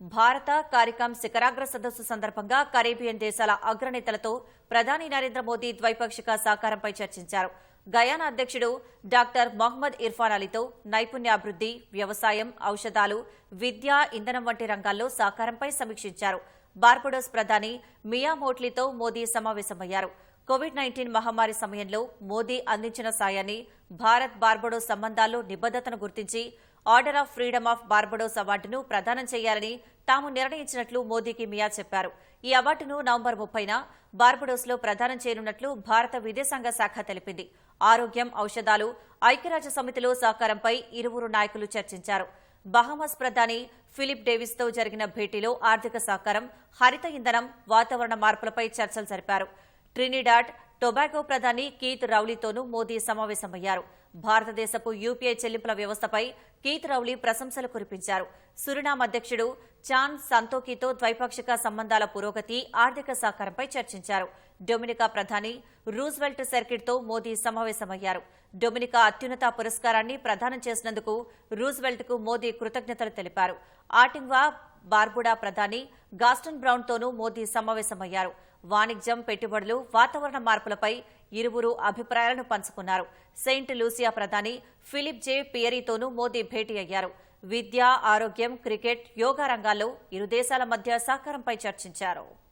భారత కారికాం శిఖరాగ్ర సదస్సు సందర్భంగా కరేబియన్ దేశాల అగ్రనేతలతో ప్రధాని నరేంద్ర మోదీ ద్వైపాక్షిక సహకారంపై చర్చించారు. గయానా అధ్యక్షుడు డాక్టర్ మొహమ్మద్ ఇర్ఫాన్ అలీతో నైపుణ్యాభివృద్ది వ్యవసాయం ఔషధాలు విద్య ఇంధనం వంటి రంగాల్లో సహకారంపై సమీక్షించారు. బార్బడోస్ ప్రధాని మియా మోట్లీతో మోదీ సమావేశమయ్యారు. కోవిడ్ నైన్టీన్ మహమ్మారి సమయంలో మోదీ అందించిన సాయాన్ని భారత్ బార్బడోస్ సంబంధాల్లో నిబద్దతను గుర్తించి Order of Freedom of Barbados అవార్డును ప్రదానం చేయాలని తాము నిర్ణయించినట్లు మోదీకి మియా చెప్పారు. ఈ అవార్డును నవంబర్ ముప్పైన బార్బడోస్లో ప్రదానం చేయనున్నట్లు భారత విదేశాంగ శాఖ తెలిపింది. ఆరోగ్యం ఔషధాలు ఐక్యరాజ్య సమితిలో సహకారంపై ఇరువురు నాయకులు చర్చించారు. బహమస్ ప్రధాని ఫిలిప్ డేవిస్తో జరిగిన భేటీలో ఆర్థిక సహకారం హరిత ఇంధనం వాతావరణ మార్పులపై చర్చలు జరిపారు. ట్రినిడాడ్ టొబాకో ప్రధాని కీత్ రౌలీతోనూ మోదీ సమావేశమయ్యారు. భారతదేశపు యూపీఐ చెల్లింపుల వ్యవస్థపై కీత్ రౌలీ ప్రశంసలు కురిపించారు. సురినామ్ అధ్యక్షుడు చాన్ సంతోకితో ద్వైపాక్షిక సంబంధాల పురోగతి ఆర్థిక సహకారంపై చర్చించారు. డొమినికా ప్రధాని రూజ్వెల్ట్ సర్కిట్తో మోదీ సమావేశమయ్యారు. డొమినికా అత్యున్నత పురస్కారాన్ని ప్రదానం చేసినందుకు రూజ్వెల్ట్కు మోదీ కృతజ్ఞతలు తెలిపారు. ఆటింగ్వా బార్బుడా ప్రధాని గాస్టన్ బ్రౌన్తోనూ మోదీ సమావేశమయ్యారు. వాణిజ్యం పెట్టుబడులు వాతావరణ మార్పులపై ఇరువురు అభిప్రాయాలను పంచుకున్నారు. సెయింట్ లూసియా ప్రధాని ఫిలిప్ జే. పియరీతోనూ మోదీ భేటీ అయ్యారు. విద్య ఆరోగ్యం క్రికెట్ యోగా రంగాల్లో ఇరు దేశాల మధ్య సహకారంపై చర్చించారు.